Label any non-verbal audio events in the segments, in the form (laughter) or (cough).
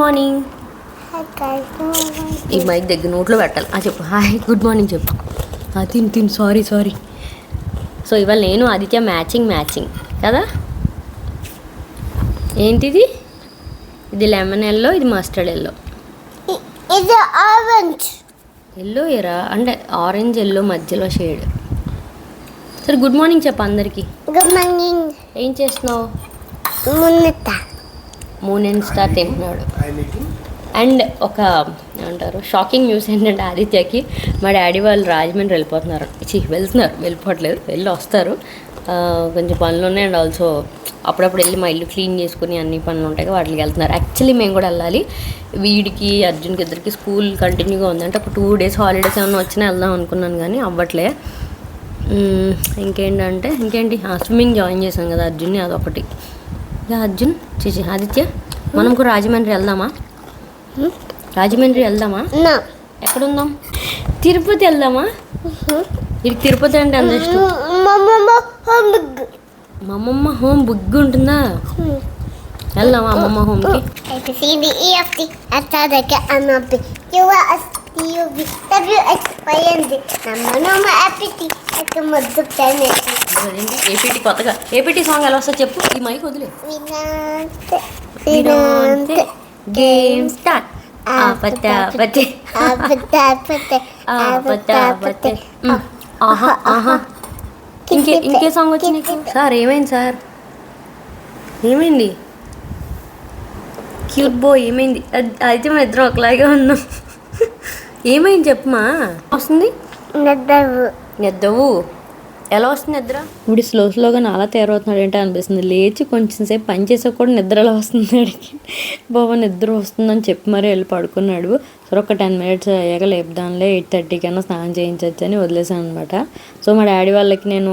Morning ఈ mic దగ్గర నోట్లో పెట్టాలి. ఆ చెప్పు. హాయ్ గుడ్ మార్నింగ్ చెప్పు. ఆ, తిను తిను. సారీ సారీ సో ఇవాళ నేను ఆదిత్య మ్యాచింగ్ మ్యాచింగ్ కదా? ఏంటిది? ఇది లెమన్ ఎల్లో ఇది మస్టర్డ్ ఎల్లో ఇది ఆరెంజ్ ఎల్లో ఎరా అంటే ఆరెంజ్ ఎల్లో మధ్యలో షేడ్ సరే గుడ్ మార్నింగ్ చెప్పు అందరికీ. గుడ్ మార్నింగ్ ఏం చేస్తున్నావు? మూన్ స్టార్ తింటున్నాడు. అండ్ ఒక ఏమంటారు షాకింగ్ న్యూస్ ఏంటంటే ఆదిత్యకి మా డాడీ వాళ్ళు రాజమండ్రి వెళ్ళిపోతున్నారు. చి వెళ్తున్నారు. వెళ్ళిపోవట్లేదు. వెళ్ళి వస్తారు. కొంచెం పనులు ఉన్నాయి. అండ్ ఆల్సో అప్పుడప్పుడు వెళ్ళి మా ఇల్లు క్లీన్ చేసుకుని అన్ని పనులు ఉంటాయి వాటికి వెళ్తున్నారు. యాక్చువల్లీ మేము కూడా వెళ్ళాలి. వీడికి అర్జున్కి ఇద్దరికి స్కూల్ కంటిన్యూగా ఉంది అంటే ఒక టూ డేస్ హాలిడేస్ ఏమైనా వచ్చినా వెళ్దాం అనుకున్నాను కానీ అవ్వట్లే. ఇంకేంటంటే ఇంకేంటి? స్విమ్మింగ్ జాయిన్ చేశాం కదా అర్జున్ని అదొకటి. ఇక అర్జున్? చిచి ఆదిత్య? మనం కూడా రాజమండ్రి వెళ్దామా? రాజమండ్రి వెళ్దామా? ఎక్కడ ఉందాం తిరుపతి వెళ్దామా? ఇది తిరుపతి అంటే అంత ఇష్టం? మా అమ్మమ్మ హోమ్ బుగ్గు ఉంటుందా? వెళ్దామా అమ్మమ్మ హోమ్కి C D E ఏపీటీ కొత్తగా. ఏపీటీ సాంగ్ ఎలా వస్తా చెప్పు. ఈ మైక్ వదిలే. వినాంతే గేమ్ స్టార్ట్ ఆపతే ఆపతే ఆపతే ఆపతే ఆపతే ఆపతే మ్, ఆహా ఆహా ఇంకే ఇంకే సాంగ్ వచ్చి నీకు? సార్ ఏమైంది సార్? ఏమైంది? క్యూట్ బాయ్ ఏమైంది? అయితే మన ఇద్దరం ఒకలాగే ఉన్నాం. ఏమైంది చెప్పమా వస్తుంది? నద్దవు. నిద్రవు ఎలా వస్తుంది నిద్ర? ఇప్పుడు స్లో స్లోగా నాలా తయారవుతున్నాడు ఏంటో అనిపిస్తుంది. లేచి కొంచెం సేపు పని చేసా కూడా నిద్రలో వస్తుంది అడిగి బాబా నిద్ర వస్తుందని చెప్పి మరీ వెళ్ళి పడుకున్నాడు. సరే ఒక టెన్ మినిట్స్ అయ్యాక లేపుదానిలే ఎయిట్ థర్టీ కన్నా స్నానం చేయించవచ్చు అని వదిలేసాను అనమాట సో మా డాడీ వాళ్ళకి నేను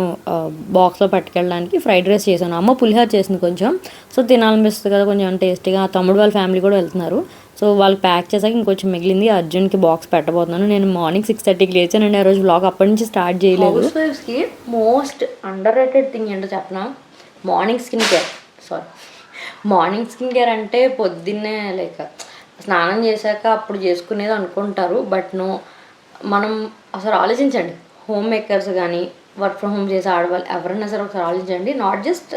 బాక్స్లో పట్టుకెళ్ళడానికి ఫ్రైడ్ రైస్ చేశాను. అమ్మ పులిహార చేసింది కొంచెం. సో తినాలనిపిస్తుంది కదా కొంచెం టేస్టీగా. తమ్ముడు వాళ్ళ ఫ్యామిలీ కూడా వెళ్తున్నారు. సో వాళ్ళు ప్యాక్ చేశాక ఇంకొంచెం మిగిలింది. అర్జున్కి బాక్స్ పెట్టబోతున్నాను. నేను మార్నింగ్ సిక్స్ థర్టీకి లేచానండి. ఆ రోజు బ్లాగ్ అప్పటి నుంచి స్టార్ట్ చేయలేదు. హౌస్ వైఫ్స్కి మోస్ట్ అండర్ రేటెడ్ థింగ్ ఏంటో చెప్పనా? Morning skin care sorry morning skin care అంటే పొద్దున్నే లైక్ స్నానం చేశాక అప్పుడు చేసుకునేది అనుకుంటారు. బట్ నో మనం అసలు ఆలోచించండి. హోమ్ మేకర్స్ కానీ వర్క్ ఫ్రమ్ హోమ్ చేసే ఆడవాళ్ళు ఎవరైనా సరే ఒకసారి ఆలోచించండి. నాట్ జస్ట్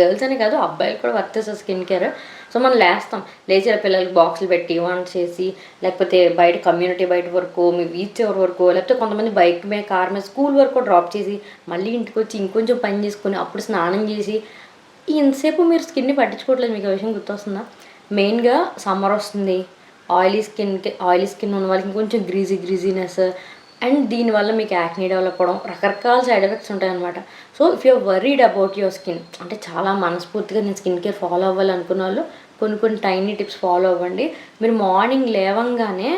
గర్ల్స్ అని కాదు అబ్బాయిలు కూడా వర్క్ చేస్తారు స్కిన్ కేర్. సో మనం లేస్తాం. లేచి పిల్లలకి బాక్సులు పెట్టి వంట చేసి లేకపోతే బయట కమ్యూనిటీ బయట వరకు మీ బీచ్ ఎవరి వరకు లేకపోతే కొంతమంది బైక్ మీద కార్ మీద స్కూల్ వరకు డ్రాప్ చేసి మళ్ళీ ఇంటికి వచ్చి ఇంకొంచెం పని చేసుకుని అప్పుడు స్నానం చేసి ఇంతసేపు మీరు స్కిన్ని పట్టించుకోవట్లేదు. మీకు ఆ విషయం గుర్తొస్తుందా? మెయిన్గా సమ్మర్ వస్తుంది. ఆయిలీ స్కిన్కి ఆయిలీ స్కిన్ ఉన్న వాళ్ళకి ఇంకొంచెం గ్రీజీ గ్రీజీనెస్ అండ్ దీనివల్ల మీకు యాక్నీ డెవలప్ అవ్వడం రకరకాల సైడ్ ఎఫెక్ట్స్ ఉంటాయన్నమాట. So if you worried about your skin అంటే చాలా మనస్ఫూర్తిగా నేను స్కిన్ కేర్ ఫాలో అవ్వాలి అనుకున్న వాళ్ళు కొన్ని కొన్ని టైనీ టిప్స్ ఫాలో అవ్వండి. మీరు మార్నింగ్ లేవంగానే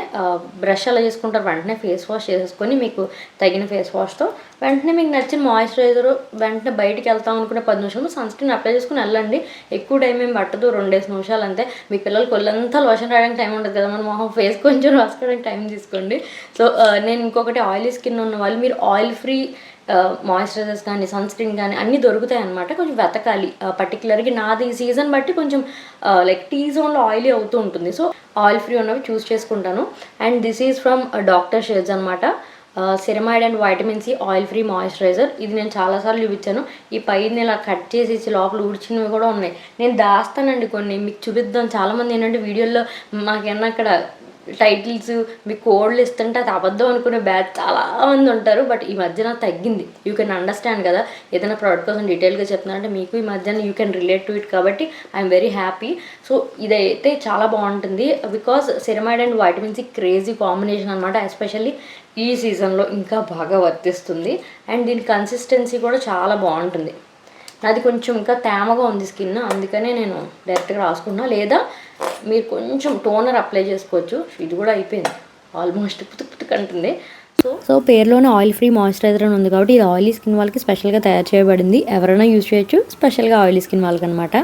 బ్రష్ అలా చేసుకుంటారు. వెంటనే ఫేస్ వాష్ చేసేసుకొని మీకు తగిన ఫేస్ వాష్తో వెంటనే మీకు నచ్చిన మాయిశ్చరైజర్ వెంటనే బయటికి వెళ్తాం అనుకునే పది నిమిషాలు సన్ స్క్రీన్ అప్లై చేసుకుని వెళ్ళండి. ఎక్కువ టైం ఏం పట్టదు. రెండేసి నిమిషాలు అంతే. మీ పిల్లలకి ఒళ్ళంతా లోషన్ రాయడానికి టైం ఉంటుంది కదా. మన మొహం ఫేస్ కొంచెం రాసుకోవడానికి టైం తీసుకోండి. సో నేను ఇంకొకటి ఆయిలీ స్కిన్ ఉన్న వాళ్ళు మీరు ఆయిల్ ఫ్రీ మాయిశ్చరైజర్స్ కానీ సన్ స్క్రీన్ కానీ అన్నీ దొరుకుతాయి అనమాట కొంచెం వెతకాలి. పర్టికులర్గా నాది ఈ సీజన్ బట్టి కొంచెం లైక్ టీ జోన్లో ఆయిలీ అవుతూ ఉంటుంది. సో ఆయిల్ ఫ్రీ ఉన్నవి చూస్ చేసుకుంటాను. And this is from doctor Sheth's అనమాట ceramide and vitamin C oil free moisturiser ఇది నేను చాలాసార్లు చూపించాను. ఈ పైన ఇలా కట్ చేసేసి లోపల ఊడ్చినవి కూడా ఉన్నాయి. నేను దాస్తానండి కొన్ని. మీకు చూపిద్దాం. చాలామంది ఏంటంటే వీడియోలో మాకేమన్నా అక్కడ టైటిల్స్ మీ కోడ్లు ఇస్తుంటే అది అబద్ధం అనుకునే బ్యాచ్ చాలా మంది ఉంటారు బట్ ఈ మధ్యన తగ్గింది. యూ కెన్ అండర్స్టాండ్ కదా ఏదైనా ప్రోడక్ట్ కోసం డీటెయిల్గా చెప్తున్నారంటే మీకు ఈ మధ్యన you can relate to it కాబట్టి ఐఎమ్ వెరీ హ్యాపీ సో ఇదైతే చాలా బాగుంటుంది. Because ceramide and vitamin C crazy combination అనమాట ఎస్పెషల్లీ ఈ సీజన్లో ఇంకా బాగా వర్తిస్తుంది. అండ్ దీని కన్సిస్టెన్సీ కూడా చాలా బాగుంటుంది. నాది కొంచెం ఇంకా తేమగా ఉంది స్కిన్ అందుకనే నేను డైరెక్ట్గా రాసుకున్నా. లేదా మీరు కొంచెం టోనర్ అప్లై చేసుకోవచ్చు. ఇది కూడా అయిపోయింది. ఆల్మోస్ట్ పుతుకు పుతుకు అంటుంది. సో సో పేరులోనే ఆయిల్ ఫ్రీ మాయిశ్చరైజర్ అని ఉంది కాబట్టి ఇది ఆయిలీ స్కిన్ వాళ్ళకి స్పెషల్గా తయారు చేయబడింది. ఎవరైనా యూజ్ చేయొచ్చు. స్పెషల్గా ఆయిలీ స్కిన్ వాళ్ళకి అనమాట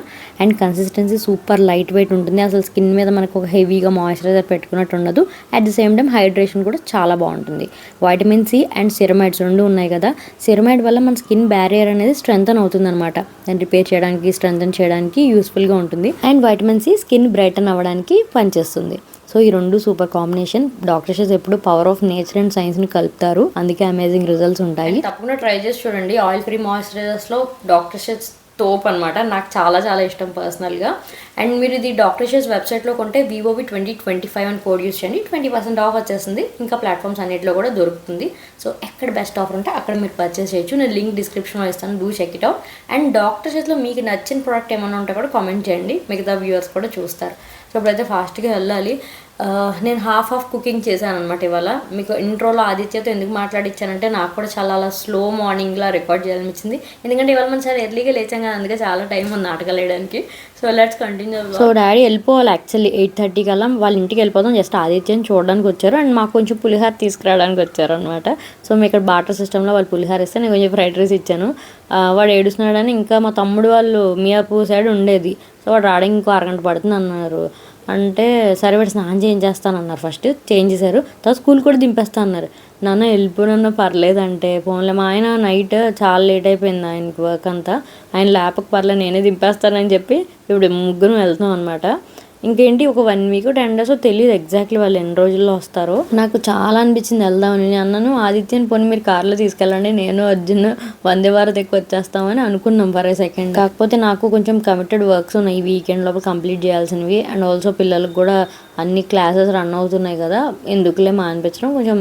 and consistency super light weight ఉంటుంది. అసలు స్కిన్ మీద మనకు ఒక హెవీగా మాయిశ్చరైజర్ పెట్టుకున్నట్టు ఉండదు. At the same time hydration కూడా చాలా బాగుంటుంది. వైటమిన్ సి అండ్ సిరమైడ్స్ రెండు ఉన్నాయి కదా. సిరమైడ్ వల్ల మన స్కిన్ బ్యారియర్ అనేది స్ట్రెంగ్తన్ అవుతుంది అనమాట దాన్ని రిపేర్ చేయడానికి స్ట్రెంగ్తన్ చేయడానికి యూస్ఫుల్గా ఉంటుంది. And vitamin C skin brighten అవ్వడానికి పనిచేస్తుంది. సో ఈ రెండు సూపర్ కాంబినేషన్ డాక్టర్స్ ఎప్పుడు పవర్ ఆఫ్ నేచర్ అండ్ సైన్స్ని కలుపుతారు. అందుకే అమేజింగ్ రిజల్ట్స్ ఉంటాయి. తప్పకుండా ట్రై చేసి చూడండి. ఆయిల్ ఫ్రీ మాయిశ్చరైజర్స్లో డాక్టర్స్ తోప్ అనమాట నాకు చాలా చాలా ఇష్టం పర్సనల్గా అండ్ మీరు ఇది డాక్టర్ షేస్ వెబ్సైట్లో కొంటే వివోవి ట్వంటీ ట్వంటీ ఫైవ్ అని కోడ్ యూస్ చేయండి. ట్వంటీ పర్సెంట్ ఆఫ్ వచ్చేస్తుంది. ఇంకా ప్లాట్ఫామ్స్ అన్నిటిలో కూడా దొరుకుతుంది. సో ఎక్కడ బెస్ట్ ఆఫర్ ఉంటే అక్కడ మీరు పర్చేస్ చేయొచ్చు. నేను లింక్ డిస్క్రిప్షన్లో ఇస్తాను. Do check it out and doctor షేస్లో మీకు నచ్చిన ప్రోడక్ట్ ఏమైనా ఉంటే కూడా కామెంట్ చేయండి. మిగతా వ్యూవర్స్ కూడా చూస్తారు. సో ఇప్పుడైతే ఫాస్ట్గా వెళ్ళాలి. నేను హాఫ్ ఆఫ్ కుకింగ్ చేశాను అనమాట ఇవాళ. మీకు ఇంట్రోలో ఆదిత్యతో ఎందుకు మాట్లాడిచ్చానంటే నాకు కూడా చాలా అలా స్లో మార్నింగ్లా రికార్డ్ చేయాలనిపించింది. ఎందుకంటే ఇవాళ మనం చాలా ఎర్లీగా లేచాం కదా అందుకే చాలా టైం ఉంది నాటకాలు వేయడానికి. So let's continue so daddy వెళ్ళిపోవాలి యాక్చువల్లీ ఎయిట్ థర్టీ కల్లా. వాళ్ళ ఇంటికి వెళ్ళిపోతాం జస్ట్ ఆదిత్యని చూడడానికి వచ్చారు. అండ్ మాకు కొంచెం పులిహార తీసుకురావడానికి వచ్చారు అనమాట సో మీ ఇక్కడ బాటర్ సిస్టంలో వాళ్ళు పులిహార ఇస్తే నేను కొంచెం ఫ్రైడ్ రైస్ ఇచ్చాను. వాడు ఏడుస్తున్నాడని ఇంకా మా తమ్ముడు వాళ్ళు మియాపూర్ సైడ్ ఉండేది. సో వాడు రావడానికి ఇంకో అరగంట పడుతుంది అన్నారు అంటే సరే వాడు స్నానం చేయించేస్తాను అన్నారు ఫస్ట్. చేంజ్ చేశారు. తర్వాత స్కూల్ కూడా దింపేస్తా అన్నారు నాన్న వెళ్ళిపోనన్నా పర్లేదంటే ఫోన్లో. మా ఆయన నైట్ చాలా లేట్ అయిపోయింది ఆయనకి వర్క్ అంతా. ఆయన లేపక పర్లేదు నేనే దింపేస్తానని చెప్పి ఇప్పుడు ముగ్గురం వెళ్తున్నాం అనమాట ఇంకేంటి ఒక వన్ వీక్ టెన్ డేస్ తెలియదు ఎగ్జాక్ట్లీ వాళ్ళు ఎన్ని రోజుల్లో వస్తారో. నాకు చాలా అనిపించింది వెళ్దామని. నేను అన్నాను ఆదిత్యని పోనీ మీరు కార్లో తీసుకెళ్ళండి నేను అర్జున్ వందే భారత్ ఎక్కువ వచ్చేస్తామని అనుకున్నాం ఫర్ ఏ సెకండ్ కాకపోతే నాకు కొంచెం కమిటెడ్ వర్క్స్ ఉన్నాయి ఈ వీకెండ్ లోపల కంప్లీట్ చేయాల్సినవి. అండ్ ఆల్సో పిల్లలకు కూడా అన్ని క్లాసెస్ రన్ అవుతున్నాయి కదా ఎందుకులే మా అనిపించడం కొంచెం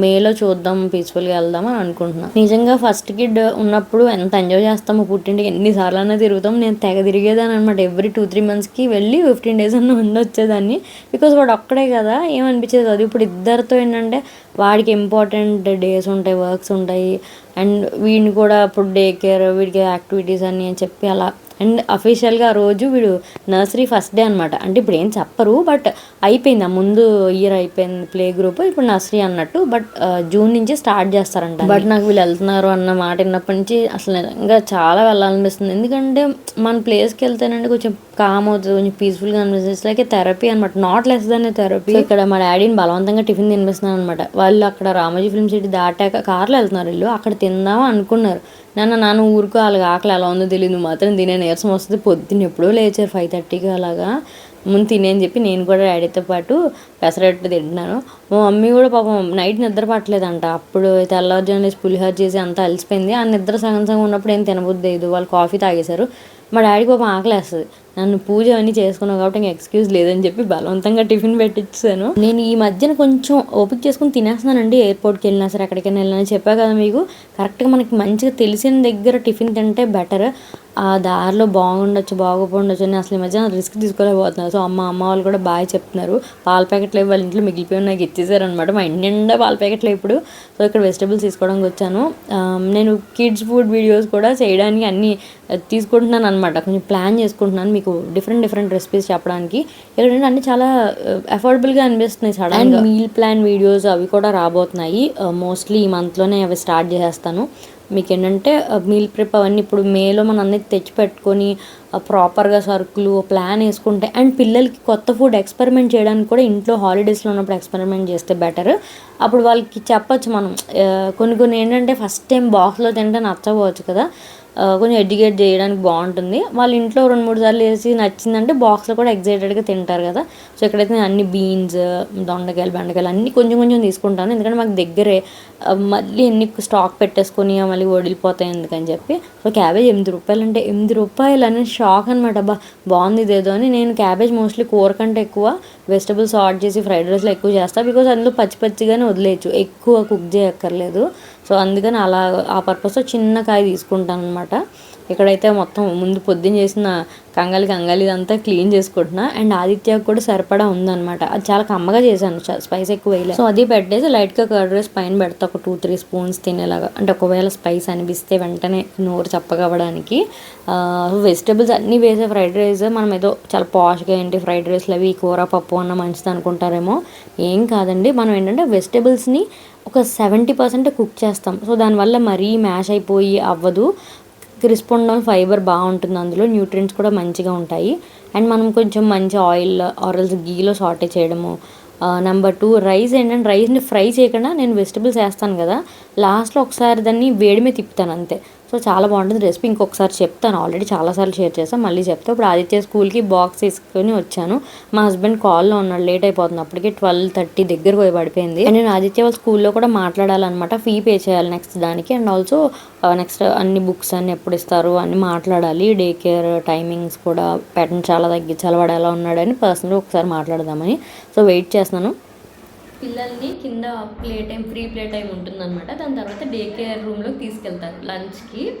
మేలో చూద్దాం పీస్ఫుల్గా వెళ్దాం అని అనుకుంటున్నాను నిజంగా ఫస్ట్ కిడ్ ఉన్నప్పుడు ఎంత ఎంజాయ్ చేస్తాము పుట్టింటికి ఎన్నిసార్లు అన్నా తిరుగుతాం. నేను తెగ తిరిగేదాన్ని అనమాట ఎవ్రీ టూ త్రీ మంత్స్కి వెళ్ళి ఫిఫ్టీన్ డేస్ అన్న ఉండొచ్చేదాన్ని. బికాస్ వాడు ఒక్కడే కదా ఏమనిపించేది కాదు. ఇప్పుడు ఇద్దరితో ఏంటంటే వాడికి ఇంపార్టెంట్ డేస్ ఉంటాయి వర్క్స్ ఉంటాయి. అండ్ వీడిని కూడా ఇప్పుడు డే కేర్ వీడికి యాక్టివిటీస్ అని అని చెప్పి అలా. అండ్ అఫీషియల్గా ఆ రోజు వీడు నర్సరీ ఫస్ట్ డే అనమాట అంటే ఇప్పుడు ఏం చెప్పరు బట్ అయిపోయింది. ఆ ముందు ఇయర్ అయిపోయింది ప్లే గ్రూప్ ఇప్పుడు నర్సరీ అన్నట్టు బట్ జూన్ నుంచి స్టార్ట్ చేస్తారంట బట్ నాకు వీళ్ళు వెళ్తున్నారు అన్న మాట విన్నప్పటి నుంచి అసలు నిజంగా చాలా వెళ్ళాలనిపిస్తుంది. ఎందుకంటే మన ప్లేస్కి వెళ్తేనంటే కొంచెం కామ్ అవుతుంది. కొంచెం పీస్ఫుల్గా అనిపిస్తుంది. లైక్ థెరపీ అనమాట నాట్ లెస్ దాన్ థెరపీ ఇక్కడ మా డాడీని బలవంతంగా టిఫిన్ తినిపిస్తున్నాను అనమాట వాళ్ళు అక్కడ రామోజీ ఫిల్మ్ సిటీ దాటాక కార్లో వెళ్తున్నారు వీళ్ళు. అక్కడ తిందాం అనుకున్నారు. నాన్న నాన్న ఊరుకో. వాళ్ళకి ఆకలి ఎలా ఉందో తెలియదు మాత్రం తినే నీరసం వస్తుంది. పొద్దున్న ఎప్పుడో లేచారు. ఫైవ్ థర్టీకి అలాగా. ముందు తినే అని చెప్పి నేను కూడా డాడీతో పాటు పెసరట్టు తింటున్నాను. మా మమ్మీ కూడా పాపం నైట్ నిద్ర పట్టలేదంట. అప్పుడు తెల్లవారుజాము లేచి పులిహోర చేసి అంతా అలసిపోయింది. ఆ నిద్ర సగం సగం ఉన్నప్పుడు ఏం తినబుద్ది లేదు వాళ్ళు కాఫీ తాగేశారు. మా డాడీ పాపం ఆకలేస్తుంది. నన్ను పూజ అన్నీ చేసుకున్నావు కాబట్టి ఇంకా ఎక్స్క్యూజ్ లేదని చెప్పి బలవంతంగా టిఫిన్ పెట్టించాను నేను ఈ మధ్యన కొంచెం ఓపిక చేసుకుని తినేస్తున్నానండి. ఎయిర్పోర్ట్కి వెళ్ళినా సరే ఎక్కడికైనా వెళ్ళినా చెప్పా కదా మీకు కరెక్ట్గా మనకి మంచిగా తెలిసిన దగ్గర టిఫిన్ తింటే బెటర్. ఆ దారిలో బాగుండొచ్చు బాగోపోండొచ్చు అని అసలు ఈ మధ్య రిస్క్ తీసుకోలేకపోతున్నారు సో అమ్మ అమ్మ వాళ్ళు కూడా బాగా చెప్తున్నారు. పాల ప్యాకెట్ ప్యాకెట్లు వాళ్ళ ఇంట్లో మిగిలిపోయి నాకు ఇచ్చేసారనమాట మా ఇంటి నిండా పాల ప్యాకెట్లు ఇప్పుడు. సో ఇక్కడ వెజిటబుల్స్ తీసుకోవడానికి వచ్చాను. నేను కిడ్స్ ఫుడ్ వీడియోస్ కూడా చేయడానికి అన్నీ తీసుకుంటున్నాను అనమాట కొంచెం ప్లాన్ చేసుకుంటున్నాను మీకు డిఫరెంట్ డిఫరెంట్ రెసిపీస్ చెప్పడానికి. ఏంటంటే అన్ని చాలా అఫోర్డబుల్గా అనిపిస్తున్నాయి సడన్ మీల్ ప్లాన్ వీడియోస్ అవి కూడా రాబోతున్నాయి. మోస్ట్లీ ఈ మంత్లోనే అవి స్టార్ట్ చేసేస్తాను. మీకు ఏంటంటే మీల్ ప్రిప్ అవన్నీ ఇప్పుడు మేలో మనం అన్నీ తెచ్చిపెట్టుకొని ప్రాపర్గా సరుకులు ప్లాన్ వేసుకుంటే అండ్ పిల్లలకి కొత్త ఫుడ్ ఎక్స్పెరిమెంట్ చేయడానికి కూడా ఇంట్లో హాలిడేస్లో ఉన్నప్పుడు ఎక్స్పెరిమెంట్ చేస్తే బెటర్. అప్పుడు వాళ్ళకి చెప్పచ్చు మనం. కొన్ని కొన్ని ఏంటంటే ఫస్ట్ టైం బాక్స్లో తింటే నచ్చవచ్చు కదా. కొంచెం ఎడ్యుకేట్ చేయడానికి బాగుంటుంది. వాళ్ళ ఇంట్లో రెండు మూడు సార్లు వేసి నచ్చిందంటే బాక్స్లో కూడా ఎగ్జైటెడ్గా తింటారు కదా. సో ఇక్కడైతే నేను అన్ని బీన్స్ దొండకాయలు బెండకాయలు అన్నీ కొంచెం కొంచెం తీసుకుంటాను. ఎందుకంటే మాకు దగ్గరే మళ్ళీ ఎన్ని స్టాక్ పెట్టేసుకొని మళ్ళీ వడిలిపోతాయి ఎందుకని చెప్పి. సో క్యాబేజ్ ఎనిమిది రూపాయలు అంటే ఎనిమిది రూపాయలు అనేది షాక్ అనమాట అబ్బా బాగుంది ఇదేదో అని నేను క్యాబేజ్ మోస్ట్లీ కూర కంటే ఎక్కువ వెజిటబుల్స్ ఆర్డర్ చేసి ఫ్రైడ్ రైస్లో ఎక్కువ చేస్తాను బికాజ్ అందులో పచ్చి పచ్చిగానే వదిలేయచ్చు. ఎక్కువ కుక్ చేయక్కర్లేదు. సో అందుకని అలా ఆ పర్పస్తో చిన్న కాయ తీసుకుంటాను అనమాట ఇక్కడైతే మొత్తం ముందు పొద్దున్న చేసిన కంగాలి కంగాలి ఇదంతా క్లీన్ చేసుకుంటున్నా. అండ్ ఆదిత్యకు కూడా సరిపడా ఉందన్నమాట. అది చాలా కమ్మగా చేశాను స్పైస్ ఎక్కువ వేయలేదు సో అది పెట్టేసి లైట్గా కర్డ్ రైస్ పైన పెడతా ఒక టూ త్రీ స్పూన్స్ తినేలాగా. అంటే ఒకవేళ స్పైస్ అనిపిస్తే వెంటనే నోరు చప్పగవడానికి వెజిటబుల్స్ అన్నీ వేసే ఫ్రైడ్ రైస్ మనం ఏదో చాలా పాష్గా ఏంటి ఫ్రైడ్ రైస్లు అవి కూర పప్పు అన్న మంచిది అనుకుంటారేమో. ఏం కాదండి మనం ఏంటంటే వెజిటబుల్స్ని ఒక సెవెంటీ పర్సెంట్ కుక్ చేస్తాం. సో దానివల్ల మరీ మ్యాష్ అయిపోయి అవ్వదు. క్రిస్ప్ ఉండడం ఫైబర్ బాగుంటుంది అందులో న్యూట్రియంట్స్ కూడా మంచిగా ఉంటాయి. అండ్ మనం కొంచెం మంచి ఆయిల్ ఆరల్స్ గీలో సాటే చేయడము. నెంబర్ టూ రైస్ ఏంటంటే రైస్ని ఫ్రై చేయకుండా నేను వెజిటబుల్స్ వేస్తాను కదా. లాస్ట్లో ఒకసారి దాన్ని వేడి మీద తిప్పుతాను అంతే. సో చాలా బాగుంటుంది రెసిపీ. ఇంకొకసారి చెప్తాను. ఆల్రెడీ చాలాసార్లు షేర్ చేస్తాను మళ్ళీ చెప్తా. ఇప్పుడు ఆదిత్య స్కూల్కి బాక్స్ తీసుకొని వచ్చాను. మా హస్బెండ్ కాల్లో ఉన్నాడు. లేట్ అయిపోతుంది అప్పటికి ట్వెల్వ్ థర్టీ దగ్గర పోయి పడిపోయింది. అండ్ నేను ఆదిత్య వాళ్ళ స్కూల్లో కూడా మాట్లాడాలన్నమాట. ఫీ పే చేయాలి నెక్స్ట్ దానికి. అండ్ ఆల్సో నెక్స్ట్ అన్ని బుక్స్ అన్ని ఎప్పుడు ఇస్తారు? అన్ని మాట్లాడాలి. డే కేర్ టైమింగ్స్ కూడా ప్యాటర్న్ చాలా తగ్గించాలి వాడు ఎలా ఉన్నాడని పర్సనల్గా ఒకసారి మాట్లాడదామని. సో వెయిట్ చేస్తున్నాను. పిల్లల్ని కింద play time free play time ఉంటుందన్నమాట. దాని తర్వాత డే కేర్ రూమ్లోకి తీసుకెళ్తారు లంచ్కి.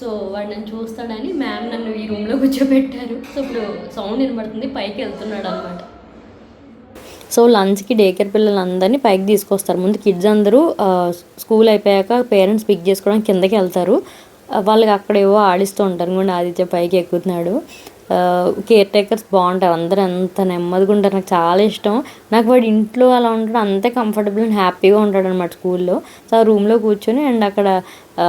సో వాడు నన్ను చూస్తాడని మ్యామ్ నన్ను ఈ రూమ్లో కూర్చోబెట్టారు. సో ఇప్పుడు సౌండ్ వినబడుతుంది పైకి వెళ్తున్నాడు అనమాట సో లంచ్కి డే కేర్ పిల్లలందరినీ పైకి తీసుకొస్తారు. ముందు కిడ్స్ అందరూ స్కూల్ అయిపోయాక పేరెంట్స్ పిక్ చేసుకోవడానికి కిందకి వెళ్తారు. ఆ, వాళ్ళకి అక్కడేవో ఆడిస్తూ ఉంటారు. కూడా ఆదిత్య పైకి ఎక్కుతున్నాడు. కేర్ టేకర్స్ బాగుంటాయి అందరూ ఎంత నెమ్మదిగా ఉంటారు. నాకు చాలా ఇష్టం. నాకు వాడు ఇంట్లో అలా ఉంటాడు అంతే కంఫర్టబుల్ అండ్ హ్యాపీగా ఉంటాడు అనమాట స్కూల్లో. సో ఆ రూమ్లో కూర్చొని అండ్ అక్కడ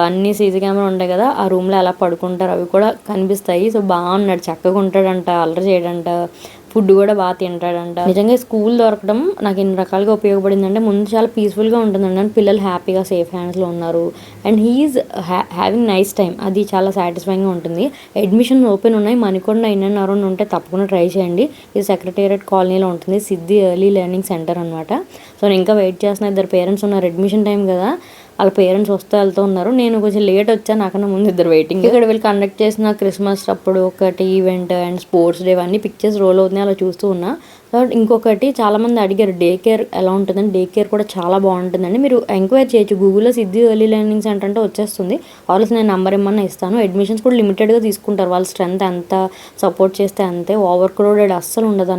అన్ని సీసీ కెమెరా ఉంటాయి కదా ఆ రూమ్లో ఎలా పడుకుంటారు అవి కూడా కనిపిస్తాయి. సో బాగున్నాడు చక్కగా ఉంటాడంట అల్లరి చేయడంట. ఫుడ్ కూడా బాగా తింటాడంట. నిజంగా స్కూల్ దొరకడం నాకు ఎన్ని రకాలుగా ఉపయోగపడింది అంటే ముందు చాలా పీస్ఫుల్గా ఉంటుందండి. అండ్ పిల్లలు హ్యాపీగా సేఫ్ హ్యాండ్స్లో ఉన్నారు. And he is having nice time అది చాలా సాటిస్ఫైయింగ్గా ఉంటుంది. అడ్మిషన్ ఓపెన్ ఉన్నాయి. మణికొండ ఇన్ అండ్ అరౌండ్ ఉంటే తప్పకుండా ట్రై చేయండి. ఇది సెక్రటేరియట్ కాలనీలో ఉంటుంది. సిద్ధి ఎర్లీ లెర్నింగ్ సెంటర్ అనమాట సో నేను ఇంకా వెయిట్ చేస్తున్నా. ఇద్దరు పేరెంట్స్ ఉన్నారు. అడ్మిషన్ టైం కదా. వాళ్ళ పేరెంట్స్ వస్తూ వెళ్తూ ఉన్నారు. నేను కొంచెం లేట్ వచ్చాను నాకన్నా ముందు ఇద్దరు వెయిటింగ్ ఇక్కడ వీళ్ళు కండక్ట్ చేసిన క్రిస్మస్ అప్పుడు ఒకటి ఈవెంట్ అండ్ స్పోర్ట్స్ డే ఇవన్నీ పిక్చర్స్ రోల్ అవుతున్నాయి అలా చూస్తూ ఉన్నా. కాబట్టి ఇంకొకటి చాలామంది అడిగారు డే కేర్ ఎలా ఉంటుందని. డే కేర్ కూడా చాలా బాగుంటుందండి మీరు ఎంక్వైర్ చేయొచ్చు. గూగుల్లో సిద్ధి ఎర్లీ లెర్నింగ్ సెంటర్ అంటే వచ్చేస్తుంది. ఆల్స్ నేను నెంబర్ ఏమన్నా ఇస్తాను. అడ్మిషన్స్ కూడా లిమిటెడ్గా తీసుకుంటారు. వాళ్ళ స్ట్రెంత్ ఎంత సపోర్ట్ చేస్తే అంతే. ఓవర్ క్రౌడెడ్ అస్సలు ఉండదు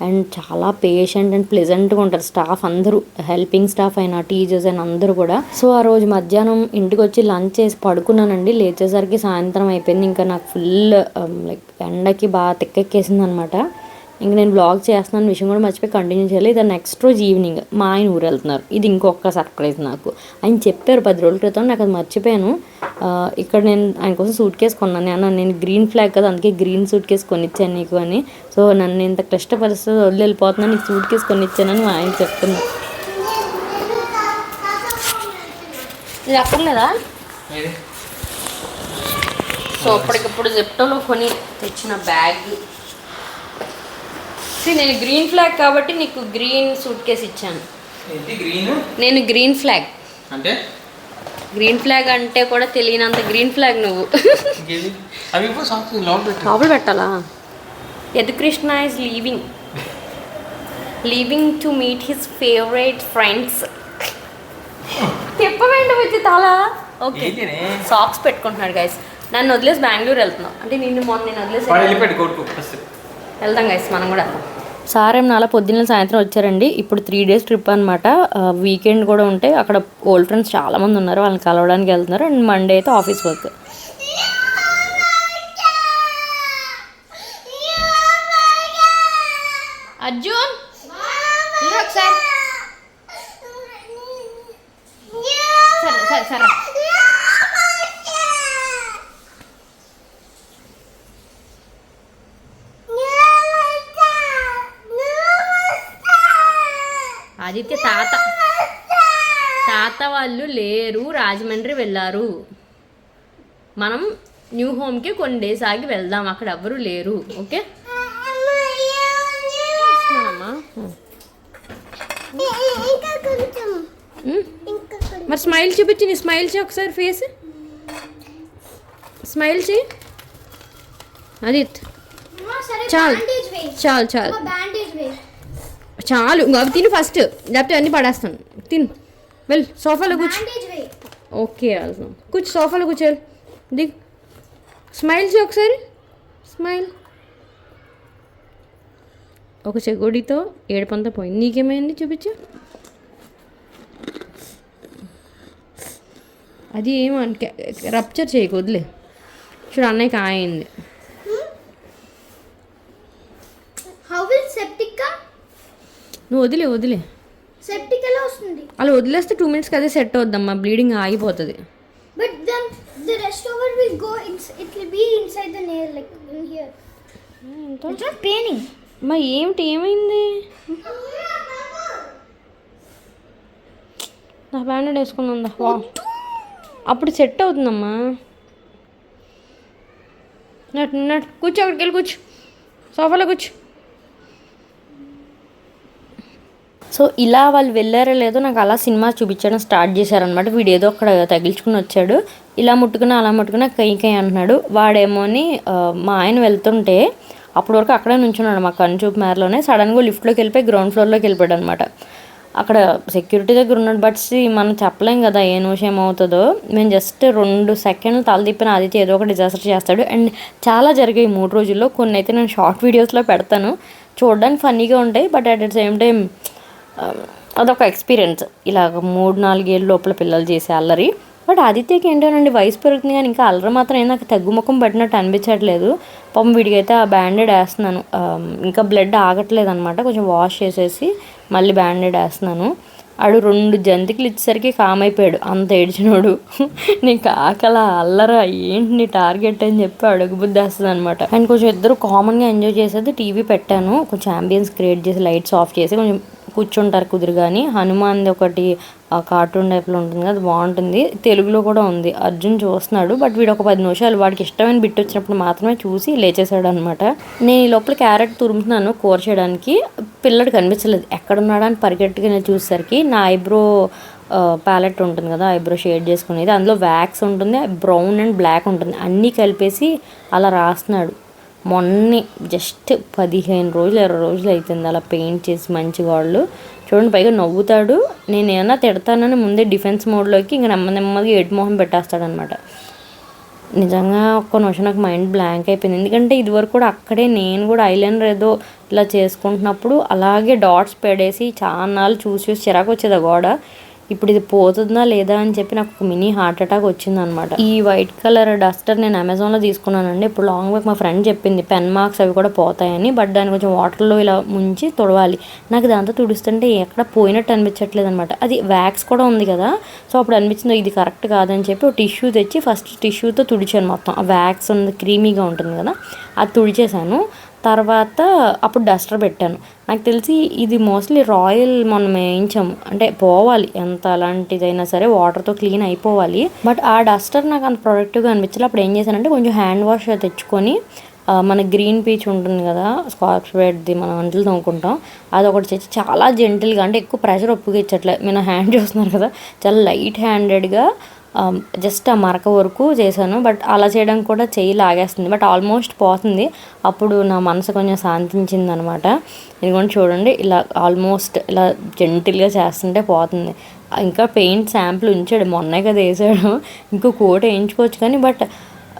అండ్ చాలా పేషెంట్ అండ్ ప్లెజెంట్గా ఉంటారు. స్టాఫ్ అందరూ హెల్పింగ్ స్టాఫ్ అయినా టీచర్స్ అయినా అందరూ కూడా. సో ఆ రోజు మధ్యాహ్నం ఇంటికి వచ్చి లంచ్ చేసి పడుకున్నానండి. లేచేసరికి సాయంత్రం అయిపోయింది. ఇంకా నాకు ఫుల్ లైక్ um, ఎండకి బాగా తిక్కెక్కేసింది అనమాట ఇంక నేను బ్లాగ్ చేస్తున్నాను విషయం కూడా మర్చిపోయి కంటిన్యూ చేయాలి ఇది నెక్స్ట్ రోజు ఈవినింగ్ మా ఆయన ఊరు వెళ్తున్నారు. ఇది ఇంకొక సర్ప్రైజ్ నాకు. ఆయన చెప్పారు పది రోజుల క్రితం నాకు అది మర్చిపోయాను. ఇక్కడ నేను ఆయన కోసం సూట్ కేసు కొన్నాను. నేను నేను గ్రీన్ ఫ్లాగ్ కదా అందుకే గ్రీన్ సూట్ కేసు కొనిచ్చాను నీకు అని. సో నన్ను ఇంత క్లిష్ట పరిస్థితి వదిలి వెళ్ళిపోతున్నాను నీకు సూట్ కేసు కొనిచ్చానని మా ఆయన చెప్తున్నా. ఇది అక్కర్లేదా సో అప్పటికప్పుడు జెప్టోలో కొని తెచ్చిన బ్యాగ్ నేను గ్రీన్ ఫ్లాగ్ కాబట్టి నీకు గ్రీన్ సూట్ కేసు ఇచ్చాను. నేను గ్రీన్ ఫ్లాగ్ అంటే? గ్రీన్ ఫ్లాగ్ అంటే కూడా తెలియనంత గ్రీన్ ఫ్లాగ్ నువ్వు. లోపల లోపల పెట్టాలా? Yadukrishna is leaving leaving to meet his favourite friends తిప్పవేంటి వచ్చి తల ఓకే? సాక్స్ పెట్టుకుంటున్నాడు గైస్ నన్ను వదిలేసి బెంగళూరు వెళ్తున్నాం అంటే నిన్ను మొన్న నేను వదిలేసి వెళ్దాం గైస్ మనం కూడా వెళ్దాం సార్ ఏం నాలా పొద్దున్న సాయంత్రం వచ్చారండి. ఇప్పుడు త్రీ డేస్ ట్రిప్ అనమాట వీకెండ్ కూడా ఉంటే అక్కడ ఓల్డ్ ఫ్రెండ్స్ చాలా మంది ఉన్నారు. వాళ్ళని కలవడానికి వెళ్తున్నారు. అండ్ మండే అయితే ఆఫీస్ వర్క్ అర్జున్? ఒకసారి సరే సరే సరే ఆదిత్య తాత తాత వాళ్ళు లేరు రాజమండ్రి వెళ్ళారు. మనం న్యూ హోమ్కి కొన్ని డేస్ ఆగి వెళ్దాం అక్కడ ఎవ్వరూ లేరు. ఓకే? మరి స్మైల్ చూపించి నీ స్మైల్ చేయి ఒకసారి ఫేస్. స్మైల్ చేయి. సరే చాలు. చాలు చాలు. చాలు అవి తిను ఫస్ట్. లేకపోతే అన్నీ పడేస్తాను. తిను. వెళ్ళు సోఫాలో కూర్చో. ఓకే వెళ్దాం కూర్చో సోఫాలో కూర్చోరు దిగ్. స్మైల్ చేయి ఒకసారి. స్మైల్. ఒక చెగోడితో ఏడుపంతా పోయింది. నీకేమైంది చూపించు. అది ఏమో రప్చర్ చేయకు వదిలే. చూడు అన్నయ్యకి ఆయింది. విల్ నువ్వు వదిలే వదిలే. సెప్టిక్ ఎలా వస్తుంది? అలా వదిలేస్తే టూ మినిట్స్కి అదే సెట్ అవుద్దమ్మా బ్లీడింగ్ ఆగిపోతుంది. But then the rest over will go it will be inside the near like in here it's not paining మా ఏమిటి ఏమైంది? నా బ్యాండెడ్ వేసుకుందా వా. అప్పుడు సెట్ అవుతుందమ్మా. నట్ నట్ కూర్చో అక్కడికి వెళ్ళి కూర్చో. సోఫాలో కూర్చో. సో ఇలా వాళ్ళు వెళ్ళారో లేదో నాకు అలా సినిమా చూపించడం స్టార్ట్ చేశారనమాట వీడు ఏదో అక్కడ తగిలించుకుని వచ్చాడు. ఇలా ముట్టుకుని అలా ముట్టుకుని కై అంటున్నాడు. వాడేమో అని మా ఆయన వెళ్తుంటే అప్పటి వరకు అక్కడే నుంచున్నాడు మా కనుచూపు మేరలోనే. సడన్గా లిఫ్ట్లోకి వెళ్ళిపోయి గ్రౌండ్ ఫ్లోర్లోకి వెళ్ళిపోయాడు అనమాట అక్కడ సెక్యూరిటీ దగ్గర ఉన్నాడు. బట్ మనం చెప్పలేం కదా ఏ నిమిషం ఏమవుతుందో. మేము జస్ట్ రెండు సెకండ్లు తలదిప్పిన ఆదిత్య ఏదో ఒక డిజాస్టర్ చేస్తాడు. అండ్ చాలా జరిగాయి మూడు రోజుల్లో. కొన్ని అయితే నేను షార్ట్ వీడియోస్లో పెడతాను. చూడడానికి ఫన్నీగా ఉంటాయి. But at the same time అదొక ఎక్స్పీరియన్స్. ఇలాగ మూడు నాలుగేళ్ళ లోపల పిల్లలు చేసే అల్లరి. బట్ ఆదిత్యకి ఏంటోనండి వయసు పెరుగుతుంది కానీ ఇంకా అల్లరి మాత్రం ఏం నాకు తగ్గుముఖం పట్టినట్టు అనిపించట్లేదు. పాపం వీడికైతే ఆ బ్యాండెడ్ వేస్తున్నాను. ఇంకా బ్లడ్ ఆగట్లేదు అనమాట కొంచెం వాష్ చేసేసి మళ్ళీ బ్యాండెడ్ వేస్తున్నాను. ఆడు రెండు జంతికలు ఇచ్చేసరికి కామైపోయాడు అంత ఏడ్చినోడు. (laughs) నీకు ఆకల అల్లరా ఏంటి నీ టార్గెట్ అని చెప్పి అడుగు బుద్ధి వేస్తుంది అనమాట అండ్ కొంచెం ఇద్దరు కామన్గా ఎంజాయ్ చేసేది టీవీ పెట్టాను. కొంచెం అంబియన్స్ క్రియేట్ చేసి లైట్స్ ఆఫ్ చేసి కొంచెం కూర్చుంటారు కుదురు కానీ హనుమాన్ది ఒకటి ఆ కార్టూన్ టైప్లో ఉంటుంది అది బాగుంటుంది. తెలుగులో కూడా ఉంది. అర్జున్ చూస్తున్నాడు బట్ వీడు ఒక పది నిమిషాలు వాడికి ఇష్టమైన బిట్ వచ్చినప్పుడు మాత్రమే చూసి లేచేసాడు అనమాట నేను ఈ లోపల క్యారెట్ తురుముతున్నాను కూర చేయడానికి. పిల్లడు కనిపించలేదు. ఎక్కడున్నాడా అని పరిగెట్టుకుని చూసేసరికి నా ఐబ్రో ప్యాలెట్ ఉంటుంది కదా ఐబ్రో షేడ్ చేసుకునేది. అందులో వ్యాక్స్ ఉంటుంది బ్రౌన్ అండ్ బ్లాక్ ఉంటుంది. అన్నీ కలిపేసి అలా రాస్తున్నాడు. మొన్నే జస్ట్ పదిహేను రోజులు ఇరవై రోజులు అవుతుంది అలా పెయింట్ చేసి మంచిగా వాళ్ళు. చూడండి పైగా నవ్వుతాడు. నేను ఏమన్నా తిడతానని ముందే డిఫెన్స్ మోడ్లోకి ఇంకా నెమ్మది నెమ్మదిగా ఏడు మొహం పెట్టేస్తాడనమాట. నిజంగా ఒక్క నిమిషం నాకు మైండ్ బ్లాంక్ అయిపోయింది. ఎందుకంటే ఇదివరకు కూడా అక్కడే నేను కూడా ఐలైనర్ ఏదో ఇలా చేసుకుంటున్నప్పుడు అలాగే డాట్స్ పెడేసి చాలా చూసి చూసి చిరాకు వచ్చేది ఆ గోడ. ఇప్పుడు ఇది పోతుందా లేదా అని చెప్పి నాకు ఒక మినీ హార్ట్ అటాక్ వచ్చిందనమాట. ఈ వైట్ కలర్ డస్టర్ నేను అమెజాన్లో తీసుకున్నానండి. ఇప్పుడు లాంగ్ బ్యాక్ మా ఫ్రెండ్ చెప్పింది పెన్ మార్క్స్ అవి కూడా పోతాయని బట్ దాన్ని కొంచెం వాటర్లో ఇలా ముంచి తుడవాలి. నాకు దాంతో తుడుస్తుంటే ఎక్కడ పోయినట్టు అనిపించట్లేదు అనమాట అది వ్యాక్స్ కూడా ఉంది కదా సో అప్పుడు అనిపించింది ఇది కరెక్ట్ కాదని చెప్పి ఒక టిష్యూ తెచ్చి ఫస్ట్ టిష్యూతో తుడిచాను మొత్తం. ఆ వ్యాక్స్ ఉంది క్రీమీగా ఉంటుంది కదా అది తుడిచేశాను. తర్వాత అప్పుడు డస్టర్ పెట్టాను. నాకు తెలిసి ఇది మోస్ట్లీ రాయల్ మనం వేయించాము. అంటే పోవాలి ఎంత అలాంటిదైనా సరే వాటర్తో క్లీన్ అయిపోవాలి. బట్ ఆ డస్టర్ నాకు అంత ప్రొడక్టివ్గా అనిపించలేదు అప్పుడు ఏం చేశానంటే కొంచెం హ్యాండ్ వాష్ తెచ్చుకొని మన గ్రీన్ పీచ్ ఉంటుంది కదా స్కాచ్ బ్రెడ్ది మనం అంట్లు తోముకుంటాం. అది ఒకటి తెచ్చి చాలా జెంటిల్గా అంటే ఎక్కువ ప్రెషర్ ఒప్పుకిచ్చట్లే నేను హ్యాండ్ చూస్తున్నారు కదా చాలా లైట్ హ్యాండెడ్గా జస్ట్ ఆ మరక వరకు చేశాను. బట్ అలా చేయడం కూడా చెయ్యి లాగేస్తుంది. బట్ ఆల్మోస్ట్ పోతుంది. అప్పుడు నా మనసు కొంచెం శాంతించింది అనమాట ఇదిగోండి చూడండి ఇలా ఆల్మోస్ట్ ఇలా జెంటిల్గా చేస్తుంటే పోతుంది. ఇంకా పెయింట్ శాంపుల్ ఉంచాడు. మొన్నే కదా వేసాడు. (laughs) ఇంకో కోట్ వేయించుకోవచ్చు కానీ బట్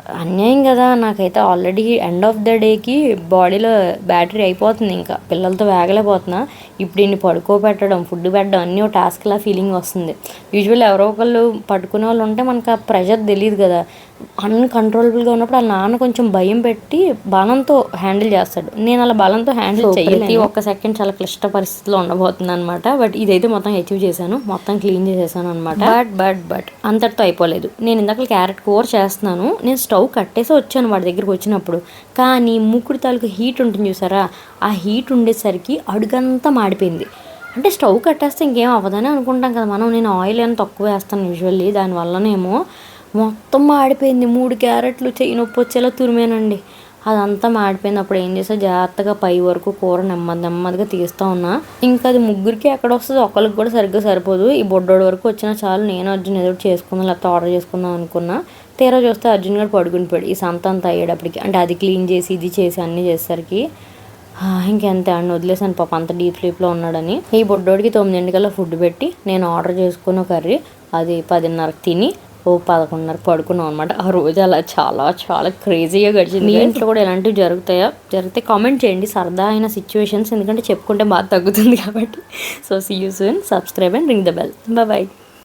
అన్యాయం కదా. నాకైతే ఆల్రెడీ ఎండ్ ఆఫ్ ద డేకి బాడీలో బ్యాటరీ అయిపోతుంది ఇంకా. పిల్లలతో వేగలేకపోతున్నా. ఇప్పుడు ఇన్ని పడుకోబెట్టడం ఫుడ్ పెట్టడం అన్నీ ఒక టాస్క్లా ఫీలింగ్ వస్తుంది. యూజువల్ ఎవరో ఒకళ్ళు పట్టుకునే వాళ్ళు ఉంటే మనకు ఆ ప్రెషర్ తెలియదు కదా. అన్కంట్రోలబుల్గా ఉన్నప్పుడు వాళ్ళ నాన్న కొంచెం భయం పెట్టి బలంతో హ్యాండిల్ చేస్తాడు. నేను అలా బలంతో హ్యాండిల్ చేయలేదు ఒక్క సెకండ్ చాలా క్లిష్ట పరిస్థితిలో ఉండబోతుంది అనమాట బట్ ఇదైతే మొత్తం అచీవ్ చేశాను. మొత్తం క్లీన్ చేసేసాను అనమాట బట్ బట్ బట్ అంతటితో అయిపోలేదు. నేను ఇందాక క్యారెట్ కూర చేస్తున్నాను. నేను స్టవ్ కట్టేసి వచ్చాను వాడి దగ్గరికి వచ్చినప్పుడు. కానీ మూకుడు తాలూకు హీట్ ఉంటుంది చూసారా? ఆ హీట్ ఉండేసరికి అడుగంతా మాడిపోయింది. అంటే స్టవ్ కట్టేస్తే ఇంకేం అవ్వదని అనుకుంటాం కదా మనం. నేను ఆయిల్ అని తక్కువ వేస్తాను యూజువల్లీ దానివల్లనేమో మొత్తం మాడిపోయింది. మూడు క్యారెట్లు చెయ్యి నొప్పి వచ్చేలా తురిమేనండి. అదంతా మాడిపోయింది. అప్పుడు ఏం చేసా జాగ్రత్తగా పై వరకు కూర నెమ్మది నెమ్మదిగా తీస్తా ఉన్నా. ఇంకా అది ముగ్గురికి ఎక్కడ వస్తుంది ఒకరికి కూడా సరిగ్గా సరిపోదు. ఈ బొడ్డోడు వరకు వచ్చినా చాలు. నేను అర్జున్ ఏదో ఒకటి చేసుకుందాం లేకపోతే ఆర్డర్ చేసుకుందాం అనుకున్నా. తీరా చూస్తే అర్జున్ గారు పడుకుని పోయాడు. ఈ సంత అంతా అయ్యేటప్పటికి. అంటే అది క్లీన్ చేసి ఇది చేసి అన్నీ చేసేసరికి ఇంకెంత ఇంకెంతే అండి వదిలేసాను పాప. అంత డీప్ స్లీప్లో ఉన్నాడని. ఈ బొడ్డోడికి తొమ్మిదింటికల్లా ఫుడ్ పెట్టి నేను ఆర్డర్ చేసుకున్న కర్రీ అది పదిన్నరకు తిని ఓ పదకొండున్నరకు పడుకున్నాం అనమాట ఆ రోజు అలా చాలా చాలా క్రేజీగా గడిచింది. మీ ఇంట్లో కూడా ఎలాంటివి జరుగుతాయా? జరిగితే కామెంట్ చేయండి. సరదా అయిన సిచ్యువేషన్స్ ఎందుకంటే చెప్పుకుంటే బాగా తగ్గుతుంది కాబట్టి. So see you soon subscribe and ring the bell bye